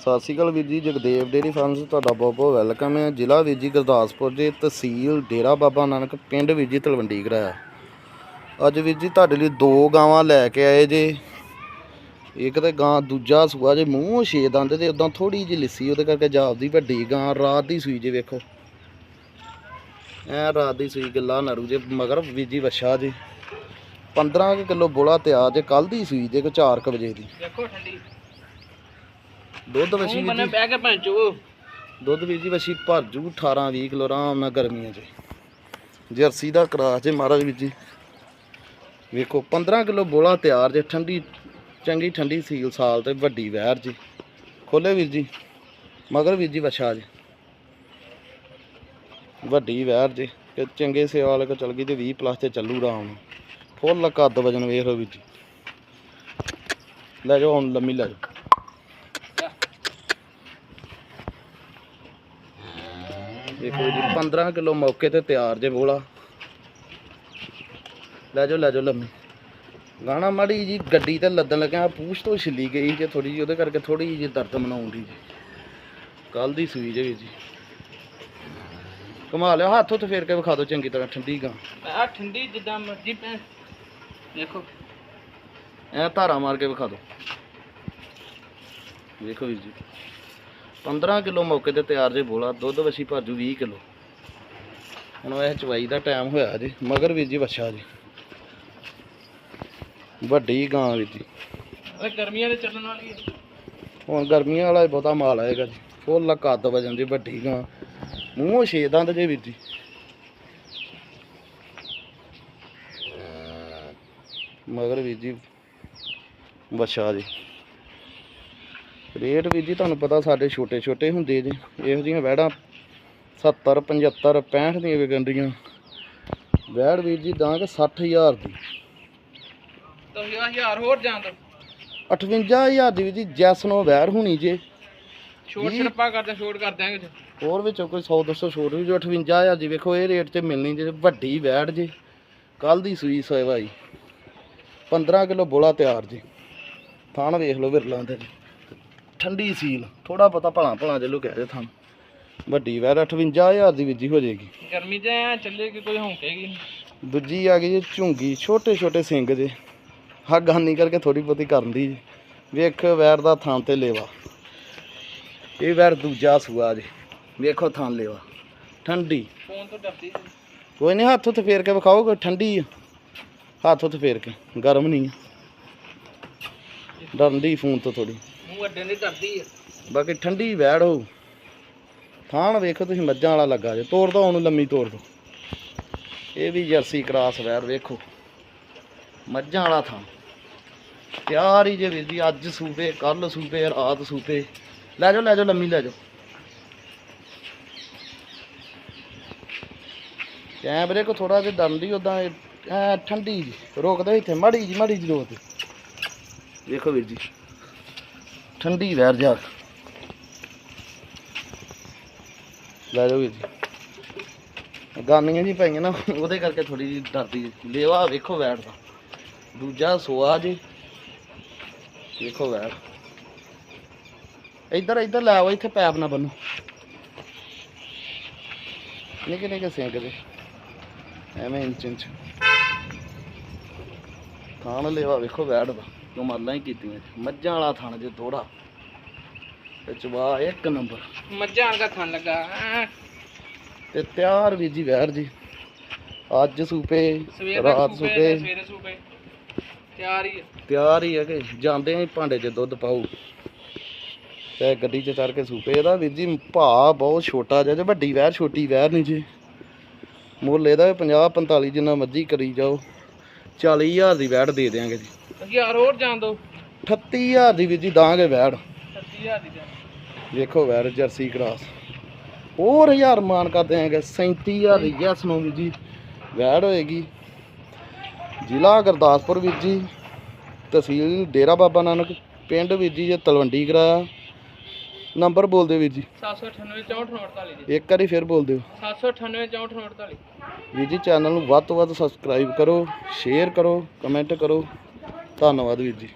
ਸਤਿ ਸ਼੍ਰੀ ਅਕਾਲ ਵੀਰ ਜੀ, Jagdev dairy farms ਤੁਹਾਡਾ ਬਹੁਤ ਬਹੁਤ ਵੈਲਕਮ ਹੈ। ਜ਼ਿਲ੍ਹਾ ਵੀਰ ਜੀ ਗੁਰਦਾਸਪੁਰ ਦੇ ਤਹਿਸੀਲ ਡੇਰਾ ਬਾਬਾ ਨਾਨਕ ਪਿੰਡ ਵੀਰ ਜੀ ਤਲਵੰਡੀ ਕਰਾਇਆ ਅੱਜ ਵੀਰ ਜੀ ਤੁਹਾਡੇ ਲਈ ਦੋ ਗਾਵਾਂ ਲੈ ਕੇ ਆਏ ਜੇ। ਇੱਕ ਤੇ ਗਾਂ, ਦੂਜਾ ਸੂਆ ਜੇ, ਮੂੰਹ ਛੇ ਦੰਦ ਤੇ ਉਦਾਂ ਥੋੜੀ ਜਿਹੀ ਲਿੱਸੀ, ਉਹਦੇ ਕਰਕੇ ਜਾਪਦੀ ਵੱਡੀ ਗਾਂ ਰਾਤ ਦੀ ਸੂਈ ਜੇ ਵੇਖੋ। ਐ ਰਾਤ ਦੀ ਸੂਈ ਗੱਲਾ ਨਰੂ ਜੇ ਮਗਰ ਵੀਰ ਜੀ ਵਛਾ ਜੇ। 15 ਕਿਲੋ ਬੋਲਾ ਤਿਆਰ ਜੇ ਕੱਲ ਦੀ ਸੂਈ ਜੇ ਕੋ 4 ਵਜੇ ਦੀ। ਦੇਖੋ ਠੰਡੀ ਦੁੱਧ ਵਛੀ ਵੀਰ ਬੰਨੇ ਜੀ। ਬਹਿ ਕੇ ਭੈਂਚੋ ਦੁੱਧ ਵੀਰ ਜੀ ਵਛੀ ਭਰ ਜੂ 18 20 ਕਿਲੋ ਆਰਾਮ ਨਾਲ ਗਰਮੀਆਂ 'ਚ। ਜਰਸੀ ਦਾ ਕਰਾਸ ਜੇ ਮਹਾਰਾਜ ਵੀਰ ਜੀ। ਵੇਖੋ 15 ਕਿਲੋ ਬੋਲਾ ਤਿਆਰ ਜੇ ਠੰਡੀ ਚੰਗੀ ਠੰਡੀ ਸੀਲ ਸਾਲ ਤੇ ਵੱਡੀ ਵਹਿਰ ਜੀ। ਖੋਲੇ ਵੀਰ ਜੀ। ਮਗਰ ਵੀਰ ਜੀ ਵਛਾ ਜੀ। ਵੱਡੀ ਵਹਿਰ ਜੀ ਤੇ ਚੰਗੇ ਸੇਵਾ ਵਾਲੇ ਕੋ ਚਲ ਗਈ ਤੇ 20 ਪਲੱਸ ਤੇ ਚੱਲੂ ਆਰਾਮ ਨਾਲ। ਫੁੱਲ ਕੱਦ ਵਜਨ ਵੇਖ ਲਓ ਵੀਰ ਜੀ। ਲੈ ਜਾਓ ਹੁਣ ਲੰਮੀ ਲੈ ਜਾਓ। ਦੇਖੋ ਜੀ 15 ਕਿਲੋ ਮੌਕੇ ਤੇ ਤਿਆਰ ਜੇ ਬੋਲਾ। ਲੈ ਜਾਓ ਲੈ ਜਾਓ ਲੰਮੀ। ਗਾਣਾ ਮਾੜੀ ਜੀ ਗੱਡੀ ਤੇ ਲੱਦਣ ਲੱਗਿਆ ਪੂਛ ਤੋਂ ਛਿੱਲੀ ਗਈ ਜੇ ਥੋੜੀ ਜੀ ਉਹਦੇ ਕਰਕੇ ਥੋੜੀ ਜੀ ਦਰਦ ਮਨਾਉਂਦੀ ਜੀ। ਕੱਲ ਦੀ ਸੂਈ ਜੇ ਜੀ। ਕਮਾ ਲਿਓ ਹੱਥ ਉੱਤੇ ਫੇਰ ਕੇ ਵਿਖਾ ਦਿਓ ਚੰਗੀ ਤਰ੍ਹਾਂ ਠੰਡੀ ਗਾਂ। ਆ ਠੰਡੀ ਜਿੱਦਾਂ ਮਰਜ਼ੀ ਭੈਣ। ਦੇਖੋ। ਐ ਧਾਰਾ ਮਾਰ ਕੇ ਵਿਖਾ ਦਿਓ। ਵੇਖੋ ਵੀਰ ਜੀ। 15 ਕਿਲੋ ਮੌਕੇ ਤੇ ਤਿਆਰ ਜੇ ਬੋਲਾ ਦੁੱਧ ਵਸੀ ਭਰ ਜੂ 20 ਕਿਲੋ। ਹੁਣ ਇਹ ਚਵਾਈ ਦਾ ਟਾਈਮ ਹੋਇਆ ਜੀ। ਮਗਰ ਵੀਰ ਜੀ ਵੱਛਾ ਜੀ। ਵੱਡੀ ਗਾਂ ਵੀਰ ਜੀ। ਇਹ ਗਰਮੀਆਂ ਦੇ ਚੱਲਣ ਵਾਲੀ ਹੈ। ਹੁਣ ਗਰਮੀਆਂ ਵਾਲਾ ਬਹੁਤਾ ਮਾਲ ਆਏਗਾ ਜੀ। ਫੁੱਲ ਕੱਦ ਵਜਨ ਦੀ ਵੱਡੀ ਗਾਂ। ਮੂੰਹੋਂ ਛੇ ਦੰਦ ਜੇ ਵੀਰ ਜੀ। ਮਗਰ ਵੀਰ ਜੀ ਬੱਛਾ ਜੀ। ਰੇਟ ਵੀਰ ਜੀ ਤੁਹਾਨੂੰ ਪਤਾ ਸਾਡੇ ਛੋਟੇ ਛੋਟੇ ਹੁੰਦੇ ਜੀ ਇਹੋ ਜਿਹੀਆਂ ਵੈੜਾਂ 70 75 65 ਦੀਆਂ ਵਿਕਣ ਡੀਆਂ ਵੈੜ ਵੀਰ ਜੀ ਦਾਂਗੇ 60000 ਦੀ। ਤੁਸੀਂ ਆ ਹਜ਼ਾਰ ਹੋਰ ਜਾਣ ਦੋ 58000 ਦੀ ਜੀ ਜੈਸ ਨੂੰ ਵੈੜ ਹੋਣੀ ਜੇ। ਛੋਟ। ਛੜਪਾ ਕਰਦੇ ਛੋਟ ਕਰ ਦਿਆਂਗੇ ਜੀ। ਹੋਰ ਵਿੱਚੋਂ ਕੋਈ 100 200 ਛੋਟ ਵੀ ਜੋ 58000 ਦੀ ਵੇਖੋ ਇਹ ਰੇਟ ਤੇ ਮਿਲਣੀ ਜੇ ਵੱਡੀ ਵੈੜ ਜੇ। ਕੱਲ ਦੀ ਸੂਈ ਸੋਇਵਾਈ 15 ਕਿਲੋ ਬੋਲਾ ਤਿਆਰ ਜੀ। ਥਾਣ ਵੇਖ ਲਓ ਵਿਰਲਾਂ ਤੇ ਠੰਡੀ ਸੀਲ। ਥੋੜਾ ਪਤਾ ਭਲਾ ਭਲਾ ਜੇ ਲੁਕਿਆ ਜੇ ਥਾਣ ਵੱਡੀ ਵੈੜ 58000 ਦੀ ਵਿੱਜੀ ਹੋ ਜਾਏਗੀ। ਗਰਮੀ ਚ ਐ ਚੱਲੇ ਕਿ ਕੋਈ ਹੌਂਕੇਗੀ। ਦੂਜੀ ਆ ਗਈ ਜੀ ਝੁੰਗੀ ਛੋਟੇ ਛੋਟੇ ਸਿੰਗ ਜੇ। ਹਾਂ ਗਾਨੀ ਕਰਕੇ ਥੋੜੀ ਬਹੁਤੀ ਕਰਨ ਦੀ ਜੀ। ਵੇਖ ਵੈਰ ਦਾ ਥਾਂ ਤੇ ਲੇਵਾ। ਇਹ ਵੈਰ ਦੂਜਾ ਸੂਆ ਜੀ। ਵੇਖੋ ਥਾਂ ਲੇਵਾ। ਠੰਡੀ। ਫੋਨ ਤੋਂ ਡਰਦੀ ਸੀ। ਕੋਈ ਨਹੀਂ ਹੱਥ ਉੱਤੇ ਫੇਰ ਕੇ ਵਿਖਾਓ ਕੋਈ ਠੰਡੀ ਆ। ਹੱਥ ਉੱਤੇ ਫੇਰ ਕੇ ਗਰਮ ਨਹੀਂ ਆ। ਡਰਨ ਦੀ ਫੋਨ ਤੋਂ ਥੋੜੀ ਮੂੰਹ ਅੱਡੇ ਦੀ ਡਰਦੀ ਬਾਕੀ ਠੰਡੀ ਵੈੜ ਹੋ ਥਾਣ ਵੇਖੋ ਤੁਸੀਂ, ਮੱਝਾਂ ਵਾਲਾ ਲੱਗਾ ਜੇ। ਤੋੜ ਦੋ ਉਹਨੂੰ, ਲੰਮੀ ਤੋੜ ਦੋ। ਇਹ ਵੀ ਜਰਸੀ ਕਰਾਸ ਵੈੜ ਵੇਖੋ। ਮੱਝਾਂ ਵਾਲਾ ਥਾਂ। ਤਿਆਰ ਹੀ ਜੇ ਵੀਰ ਜੀ, ਅੱਜ ਸੂਪੇ ਕੱਲ ਸੂਪੇ ਰਾਤ ਸੂਪੇ ਲੈ ਜਾਓ ਲੈ ਜਾਓ, ਲੰਮੀ ਲੈ ਜਾਓ। ਕੈਮਰੇ ਕੋ ਥੋੜਾ ਜਿਹਾ ਡਰਦੀ ਉਦਾਂ ਐ ਠੰਡੀ ਜੀ। ਰੋਕਦੇ ਇੱਥੇ, ਮਾੜੀ ਜੀ ਮਾੜੀ ਜੀ ਰੋਕਦੇ ਵੇਖੋ ਵੀਰ ਜੀ। ਠੰਡੀ ਵੈਰ ਜਾ। ਲੈ ਜਾਓ ਵੀਰ ਜੀ। ਗਾਨੀਆਂ ਜੀ ਪਈਆਂ ਨਾ, ਉਹਦੇ ਕਰਕੇ ਥੋੜੀ ਜਿਹੀ ਡਰਦੀ ਜੀ। ਲੇਵਾ ਵੇਖੋ ਵੈੜ ਦਾ। ਦੂਜਾ ਸੋਆ ਜੀ। ਵੇਖੋ ਵੈੜ ਇੱਧਰ ਇੱਧਰ ਲੈ ਆਓ, ਇੱਥੇ ਪੈਪ ਨਾ ਬੰਨੋ। ਨਿੱਕੇ ਨਿੱਕੇ ਸਿੰਕ ਦੇ। ਐਵੇਂ ਇੰਚ ਇੰਚ। ਖਾਣ ਲੇਵਾ ਵੇਖੋ ਵੈੜ ਦਾ। ਕਮਾਲਾਂ ਹੀ ਕੀਤੀਆਂ ਜੀ। ਮੱਝਾਂ ਵਾਲਾ ਥਣ ਜੇ ਥੋੜਾ ਤੇ ਚਵਾ ਇੱਕ ਨੰਬਰ। ਮੱਝਾਂ ਵਰਗਾ ਥਣ ਲੱਗਾ। ਤੇ ਤਿਆਰ ਵੀ ਜੀ ਵੈਰ ਜੀ। ਅੱਜ ਸੂਪੇ ਸਵੇਰ ਦਾ ਰਾਤ ਸੂਪੇ ਤੇ ਸੂਪੇ ਸਵੇਰੇ ਸੂਪੇ। ਤਿਆਰ ਹੀ ਹੈ। ਤਿਆਰ ਹੀ ਹੈ ਕਿ ਜਾਂਦੇ ਹੀ ਭਾਂਡੇ 'ਚ ਦੁੱਧ ਪਾਉ ਤੇ ਗੱਡੀ 'ਚ ਚੜ ਕੇ ਸੂਪੇ। ਇਹਦਾ ਵੀਰ ਜੀ ਭਾ ਬਹੁਤ ਛੋਟਾ ਜਿਹਾ ਜੇ ਵੱਡੀ ਵੈਰ ਛੋਟੀ ਵੈਰ ਨਹੀਂ ਜੀ। ਮੁੱਲ ਇਹਦਾ 50 45 ਜਿੰਨਾ ਮਰਜ਼ੀ ਕਰੀ ਜਾਓ। 40000 ਦੀ ਵੈੜ ਦੇ ਦਿਆਂਗੇ ਜੀ। ਹੋਰ ਜਾਣ ਦੋ। 38000 ਦੀ ਵੀਰ ਜੀ ਦਾਂਗੇ ਵੈੜ। 30000 ਦੀ ਜਾਣ। ਵੇਖੋ ਵੈਰ ਜਰਸੀ ਕਰਾਸ ਹੋਰ ਹਜ਼ਾਰ ਮਾਨ ਕਰ ਦਿਆਂਗੇ 37000 ਦੀ ਯੈਸ ਨੂੰ ਵੀਰ ਜੀ। ਵੈੜ ਹੋਏਗੀ। ਜ਼ਿਲ੍ਹਾ ਗੁਰਦਾਸਪੁਰ ਵੀਰ ਜੀ ਤਹਿਸੀਲ ਡੇਰਾ ਬਾਬਾ ਨਾਨਕ ਪਿੰਡ ਵੀਰ ਜੀ ਜੇ ਤਲਵੰਡੀ ਕਰਾਇਆ। ਨੰਬਰ ਬੋਲ ਦਿਓ ਵੀਰ ਜੀ। 798 6448 ਜੀ। ਇੱਕ ਵਾਰੀ ਫਿਰ ਬੋਲ ਦਿਓ। 798 6448 ਵੀਰ ਜੀ ਚੈਨਲ ਨੂੰ ਵੱਧ ਤੋਂ ਵੱਧ ਸਬਸਕ੍ਰਾਈਬ ਕਰੋ ਸ਼ੇਅਰ ਕਰੋ ਕਮੈਂਟ ਕਰੋ। ਧੰਨਵਾਦ ਵੀਰ ਜੀ।